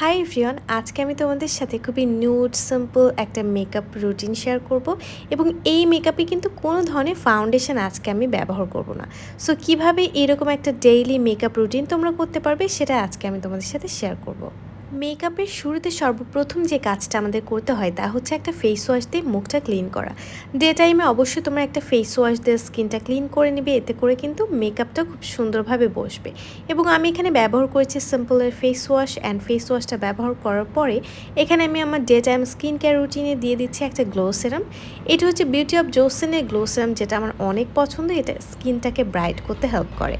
Hi everyone আজকে আমি তোমাদের সাথে খুবই নিউড সিম্পল একটা মেকআপ রুটিন শেয়ার করব এবং এই মেকআপে কিন্তু কোনো ধরনের ফাউন্ডেশন আজকে আমি ব্যবহার করব না। সো কীভাবে এরকম একটা ডেইলি মেকআপ রুটিন তোমরা করতে পারবে সেটা আজকে আমি তোমাদের সাথে শেয়ার করব। মেকআপের শুরুতে সর্বপ্রথম যে কাজটা আমাদের করতে হয় তা হচ্ছে একটা ফেস ওয়াশ দিয়ে মুখটা ক্লিন করা। ডে টাইমে অবশ্যই তোমরা একটা ফেস ওয়াশ দিয়ে স্কিনটা ক্লিন করে নেবে, এতে করে কিন্তু মেকআপটা খুব সুন্দরভাবে বসবে। এবং আমি এখানে ব্যবহার করেছি সিম্পলের ফেস ওয়াশ অ্যান্ড ফেস ওয়াশটা ব্যবহার করার পরে এখানে আমি আমার ডে টাইম স্কিন কেয়ার রুটিনে দিয়ে দিচ্ছি একটা গ্লো সেরাম এটা হচ্ছে বিউটি অফ জোসেনের গ্লো সেরাম যেটা আমার অনেক পছন্দ, এটা স্কিনটাকে ব্রাইট করতে হেল্প করে।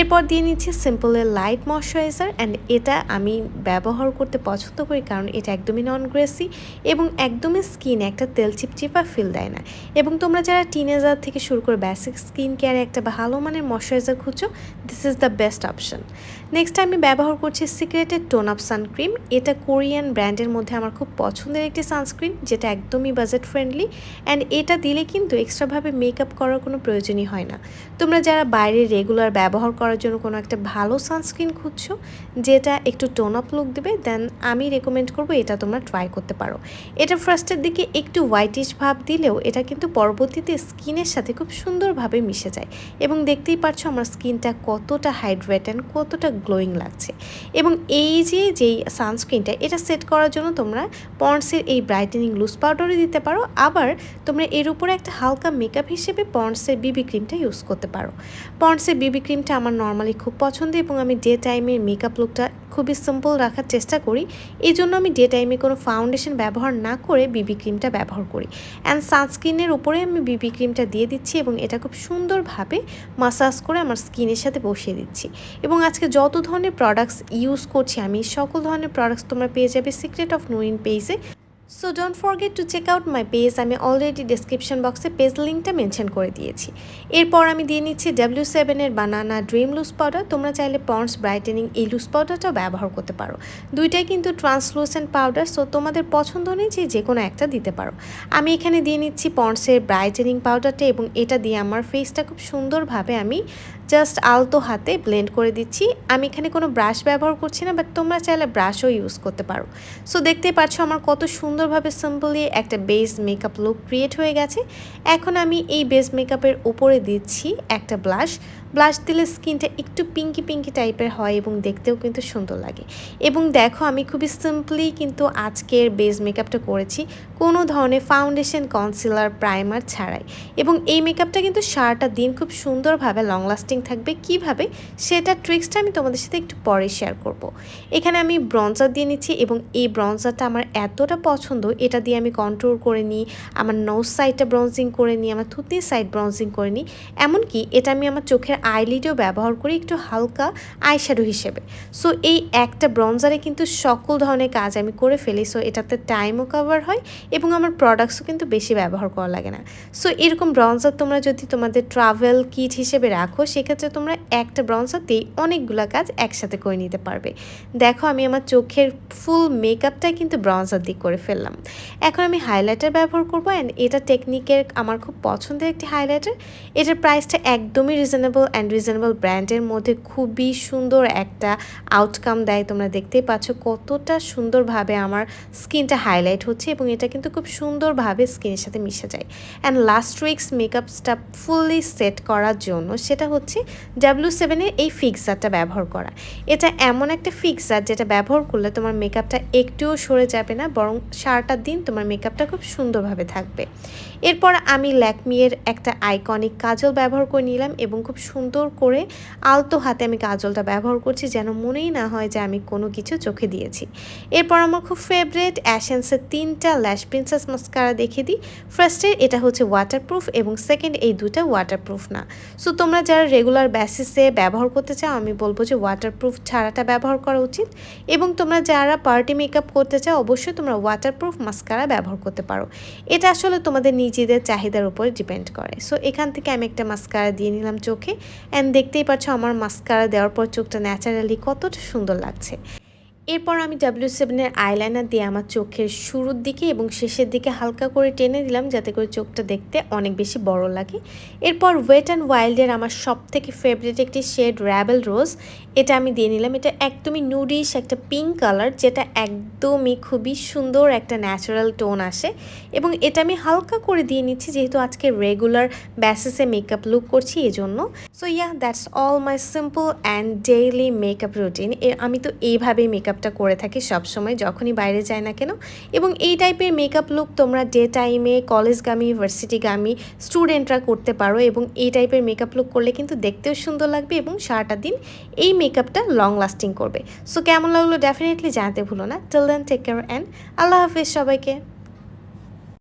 এরপর দিয়ে নিচ্ছি সিম্পলের লাইট ময়শ্চারাইজার অ্যান্ড এটা আমি ব্যবহার করতে পছন্দ করি কারণ এটা একদমই নন গ্রেসি এবং একদমই স্কিন একটা তেল চিপচিপা ফিল দেয় না। এবং তোমরা যারা টিনেজার থেকে শুরু করে বেসিক স্কিন কেয়ারে একটা ভালো মানের ময়শ্চারাইজার খুঁজছো this is the best option next আমি ব্যবহার করছি সিক্রেটের টোন আপ সানক্রিম এটা কোরিয়ান ব্র্যান্ডের মধ্যে আমার খুব পছন্দের একটি সানস্ক্রিন যেটা একদমই বাজেট ফ্রেন্ডলি অ্যান্ড এটা দিলে কিন্তু এক্সট্রাভাবে মেকআপ করার কোনো প্রয়োজনই হয় না। তোমরা যারা বাইরে রেগুলার ব্যবহার করার জন্য কোনো একটা ভালো সানস্ক্রিন খুঁজছো, যেটা একটু টোন আপ লুক দেবে দেন আমি রেকমেন্ড করব এটা তোমরা ট্রাই করতে পারো। এটা ফার্স্টের দিকে একটু হোয়াইটিশ ভাব দিলেও এটা কিন্তু পরবর্তীতে স্কিনের সাথে খুব সুন্দরভাবে মিশে যায়। এবং দেখতেই পারছ আমার স্কিনটা কতটা হাইড্রেট অ্যান্ড কতটা গ্লোয়িং লাগছে। এবং এই যে, যেই সানস্ক্রিনটা এটা সেট করার জন্য তোমরা পন্ডসের এই ব্রাইটেনিং লুজ পাউডারও দিতে পারো। আবার তোমরা এর উপরে একটা হালকা মেকআপ হিসেবে পন্ডসের বিবি ক্রিমটা ইউজ করতে পারো। পন্ডসের বিবি ক্রিমটা আমার নর্মালি খুব পছন্দ এবং আমি ডে টাইমের মেকআপ লুকটা খুবই সিম্পল রাখার চেষ্টা করি, এই জন্য আমি ডে টাইমে কোনো ফাউন্ডেশন ব্যবহার না করে বিবি ক্রিমটা ব্যবহার করি। অ্যান্ড সানস্ক্রিনের উপরে আমি বিবি ক্রিমটা দিয়ে দিচ্ছি এবং এটা খুব সুন্দরভাবে মাসাজ করে আমার স্কিনের সাথে বসিয়ে দিচ্ছি। এবং আজকে যত ধরনের প্রোডাক্টস ইউজ করছি আমি, সকল ধরনের প্রোডাক্টস তোমরা পেয়ে যাবে সিক্রেট অফ নোইন পেজে so don't forget to check out my page আমি অলরেডি ডিসক্রিপশন বক্সে পেজ লিঙ্কটা মেনশন করে দিয়েছি। এরপর আমি দিয়ে নিচ্ছি ডাব্লিউ সেভেনের বানানা ড্রিম লুজ পাউডার তোমরা চাইলে পন্ডস ব্রাইটেনিং এই লুজ পাউডারটাও ব্যবহার করতে পারো। দুইটাই কিন্তু ট্রান্সলুসেন্ট পাউডার সো তোমাদের পছন্দ অনুযায়ী যে কোনো একটা দিতে পারো। আমি এখানে দিয়ে নিচ্ছি পন্ডসের ব্রাইটেনিং পাউডারটা এবং এটা দিয়ে আমার ফেসটা খুব সুন্দরভাবে আমি জাস্ট আলতো হাতে ব্লেন্ড করে দিচ্ছি। আমি এখানে কোনো ব্রাশ ব্যবহার করছি না, বাট তোমরা চাইলে ব্রাশও ইউজ করতে পারো। সো দেখতেই পাচ্ছ আমার কত সুন্দরভাবে সিম্পলি একটা বেস মেকআপ লুক ক্রিয়েট হয়ে গেছে। এখন আমি এই বেস মেকআপের উপরে দিচ্ছি একটা ব্লাশ। ব্লাশ দিলে স্কিনটা একটু পিঙ্কি পিঙ্কি টাইপের হয় এবং দেখতেও কিন্তু সুন্দর লাগে। এবং দেখো, আমি খুবই সিম্পলি কিন্তু আজকের বেস মেকআপটা করেছি, কোনো ধরনের ফাউন্ডেশন কনসিলার প্রাইমার ছাড়াই। এবং এই মেকআপটা কিন্তু সারাটা দিন খুব সুন্দরভাবে লং লাস্টিং থাকবে। কীভাবে? সেটা ট্রিক্সটা আমি তোমাদের সাথে একটু পরে শেয়ার করব। এখানে আমি ব্রঞ্জার দিয়ে নিচ্ছি এবং এই ব্রঞ্জারটা আমার এতটা পছন্দ, এটা দিয়ে আমি কন্ট্রোল করে নিই, আমার নোজ সাইডটা ব্রঞ্জিং করে নিই, আমার থুতনির সাইড ব্রঞ্জিং করে নিই। এমনকি এটা আমি আমার চোখের আইলিডেও ব্যবহার করি একটু হালকা আইশ্যাডো হিসেবে। সো এই একটা ব্রঞ্জারে কিন্তু সকল ধরনের কাজ আমি করে ফেলি। সো এটাতে টাইমও কভার হয় এবং আমার প্রোডাক্টসও কিন্তু বেশি ব্যবহার করা লাগে না। সো এরকম ব্রঞ্জার তোমরা যদি তোমাদের ট্রাভেল কিট হিসেবে রাখো, সেক্ষেত্রে তোমরা একটা ব্রঞ্জার দিয়ে অনেকগুলো কাজ একসাথে করে নিতে পারবে। দেখো, আমি আমার চোখের ফুল মেকআপটাই কিন্তু ব্রঞ্জার দিয়ে করে ফেললাম। এখন আমি হাইলাইটার ব্যবহার করব অ্যান্ড এটা টেকনিকের আমার খুব পছন্দের একটি হাইলাইটার এটার প্রাইসটা একদমই রিজনেবল অ্যান্ড রিজনেবল ব্র্যান্ডের মধ্যে খুবই সুন্দর একটা আউটকাম দেয়। তোমরা দেখতেই পাচ্ছ কতটা সুন্দরভাবে আমার স্কিনটা হাইলাইট হচ্ছে এবং এটা কিন্তু খুব সুন্দরভাবে স্কিনের সাথে মিশে যায়। অ্যান্ড লাস্ট উইক্স মেকআপসটা ফুললি সেট করার জন্য সেটা হচ্ছে ডাব্লিউ সেভেনের এই ফিক্সারটা ব্যবহার করা। এটা এমন একটা ফিক্সার যেটা ব্যবহার করলে তোমার মেকআপটা একটুও সরে যাবে না, বরং সারাটা দিন তোমার মেকআপটা খুব সুন্দরভাবে থাকবে। এরপর আমি ল্যাকমিয়ের একটা আইকনিক কাজল ব্যবহার করে নিলাম এবং খুব সুন্দর করে আলতো হাতে আমি কাজলটা ব্যবহার করছি, যেন মনেই না হয় যে আমি কোনো কিছু চোখে দিয়েছি। এরপর আমার খুব ফেভারেট অ্যাশেন্সের তিনটা ল্যাশ প্রিন্সেস মাস্কারা দেখে দিই। ফার্স্টের এটা হচ্ছে ওয়াটারপ্রুফ এবং সেকেন্ড এই দুটা ওয়াটারপ্রুফ না। সো তোমরা যারা রেগুলার বেসিসে ব্যবহার করতে চাও, আমি বলব যে ওয়াটারপ্রুফ ছাড়াটা ব্যবহার করা উচিত। এবং তোমরা যারা পার্টি মেকআপ করতে চাও, অবশ্যই তোমরা ওয়াটারপ্রুফ মাস্কারা ব্যবহার করতে পারো। এটা আসলে তোমাদের নিজেদের চাহিদার উপরে ডিপেন্ড করে। সো এখান থেকে আমি একটা মাস্কারা দিয়ে নিলাম চোখে। অ্যান্ড দেখতেই পাচ্ছ আমার মাস্কারা দেওয়ার পর চোখটা ন্যাচারালি কতটা সুন্দর লাগছে। এরপর আমি ডাব্লিউ সেভেনের আইলাইনার দিয়ে আমার চোখের শুরুর দিকে এবং শেষের দিকে হালকা করে টেনে দিলাম, যাতে করে চোখটা দেখতে অনেক বেশি বড় লাগে। এরপর ওয়েট অ্যান্ড ওয়াইল্ডের আমার সব থেকে ফেভারিট একটি শেড র্যাবেল রোজ এটা আমি দিয়ে নিলাম। এটা একদমই নুডিশ একটা পিঙ্ক কালার যেটা একদমই খুবই সুন্দর একটা ন্যাচারাল টোন আসে। এবং এটা আমি হালকা করে দিয়ে নিচ্ছি, যেহেতু আজকে রেগুলার বেসিসে মেকআপ লুক করছি এই জন্য so yeah that's all my simple and daily makeup routine আমি তো এইভাবেই মেকআপটা করে থাকি সবসময়, যখনই বাইরে যায় না কেন। এবং এই টাইপের মেকআপ লুক তোমরা ডে টাইমে কলেজগামী গামি স্টুডেন্টরা করতে পারো এবং এই টাইপের মেকআপ লুক করলে কিন্তু দেখতেও সুন্দর লাগবে এবং সারাটা দিন এই মেকআপটা লং লাস্টিং করবে। সো কেমন লাগল? ডেফিনেটলি জানাতে ভুলো না। Till then take care and আল্লাহ হাফিজ সবাইকে।